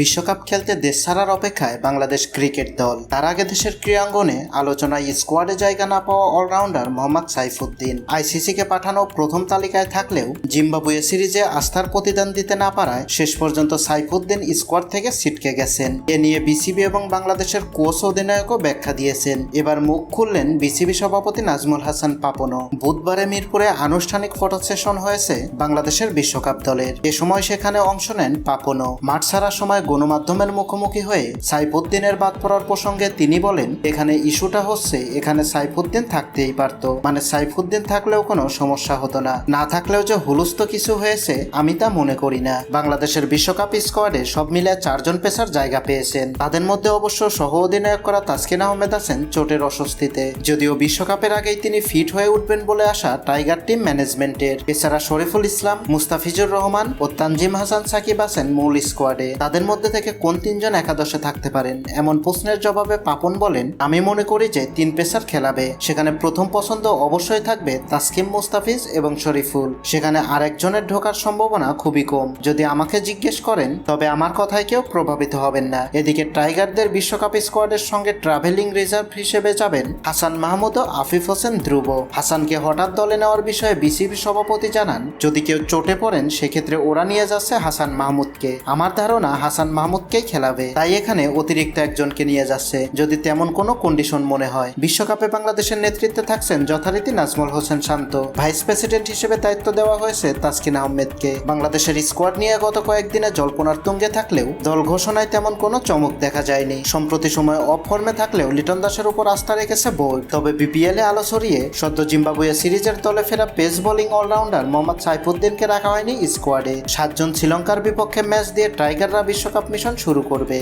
বিশ্বকাপ খেলতে দেশ ছাড়ার অপেক্ষায় বাংলাদেশ ক্রিকেট দল। তার আগে দেশের ক্রীড়াঙ্গনে আলোচনায় স্কোয়াডে জায়গা না পাওয়া অলরাউন্ডার মোহাম্মদ সাইফুদ্দিন। আইসিসিকে পাঠানো প্রথম তালিকায় থাকলেও জিম্বাবুয়ে সিরিজে আস্থার প্রতিদান দিতে না পারায় শেষ পর্যন্ত সাইফুদ্দিন স্কোয়াড থেকে ছিটকে গেছেন। এ নিয়ে বিসিবি এবং বাংলাদেশের কোচ অধিনায়কও ব্যাখ্যা দিয়েছেন। এবার মুখ খুললেন বিসিবি সভাপতি নাজমুল হাসান পাপনও। বুধবারে মিরপুরে আনুষ্ঠানিক ফটো সেশন হয়েছে বাংলাদেশের বিশ্বকাপ দলের। এ সময় সেখানে অংশ নেন পাপনও। মাঠ ছাড়ার সময় গণমাধ্যমের মুখোমুখি হয়ে সাইফুদ্দিনের বাদ পড়ার প্রসঙ্গে তিনি বলেন, এখানে ইস্যুটা হচ্ছে, এখানে সাইফুদ্দিন থাকতেই পারতো। মানে সাইফুদ্দিন থাকলেও কোনো সমস্যা হতো না। না থাকলেও যে হুলুস্থ কিছু হয়েছে, আমি তা মনে করি না। বাংলাদেশের বিশ্বকাপ স্কোয়াডে সব মিলে চারজন পেসার জায়গা পেয়েছেন। তাদের মধ্যে অবশ্য সহ অধিনায়ক করা তাসকিন আহমেদ আছেন চোটের অস্বস্তিতে। যদিও বিশ্বকাপের আগেই তিনি ফিট হয়ে উঠবেন বলে আসা টাইগার টিম ম্যানেজমেন্টের। এছাড়া শরীফুল ইসলাম, মুস্তাফিজুর রহমান ও তানজিম হাসান সাকিব আছেন মূল স্কোয়াডে। তাদের মধ্যে থেকে কোন তিনজন একাদশে থাকতে পারেন? এমন প্রশ্নের জবাবে পাপন বলেন, আমি মনে করি যে তিন পেসার খেলাবে। সেখানে প্রথম পছন্দ অবশ্যই থাকবে তাসকিম মুস্তাফিজ এবং শরীফুল। সেখানে আরেকজনের ঢোকার সম্ভাবনা খুবই কম। যদি আমাকে জিজ্ঞেস করেন, তবে আমার কথায় কেউ প্রভাবিত হবেন না। এদিকে টাইগারদের বিশ্বকাপ স্কোয়াডের সঙ্গে ট্রাভেলিং রিজার্ভ হিসেবে যাবেন হাসান মাহমুদ ও আফিফ হোসেন ধ্রুব। হাসানকে হঠাৎ দলে নেওয়ার বিষয়ে বিসিবি সভাপতি জানান, যদি কেউ চোটে পড়েন, সেক্ষেত্রে ওরা নিয়ে যাচ্ছে হাসান মাহমুদকে। আমার ধারণা, হাসান মাহমুদকেই খেলাবে। তাই এখানে অতিরিক্ত একজনকে নিয়ে যাচ্ছে। যদি তেমন কোনো কন্ডিশন মনে হয়। বিশ্বকাপে বাংলাদেশের নেতৃত্বে থাকছেন যথারীতি নাজমুল হোসেন শান্ত। ভাইস প্রেসিডেন্ট হিসেবে দায়িত্ব দেওয়া হয়েছে তাসকিন আহমেদকে। বাংলাদেশের স্কোয়াড নিয়ে গত কয়েকদিনে জল্পনার তুঙ্গে থাকলেও দল ঘোষণায় তেমন কোনো চমক দেখা যায়নি। সম্প্রতি সময় অফ ফর্মে থাকলেও লিটন দাসের উপর আস্থা রেখেছে বোর্ড। তবে বিপিএল এ আলো ছড়িয়ে সদ্য জিম্বাবুয়ে সিরিজের দলে ফেরা পেস বোলিং অলরাউন্ডার মোহাম্মদ সাইফুদ্দিনকে রাখা হয়নি স্কোয়াডে সাতজন শ্রীলঙ্কার বিপক্ষে ম্যাচ দিয়ে টাইগাররা বিশ্বকাপ মিশন শুরু করবে।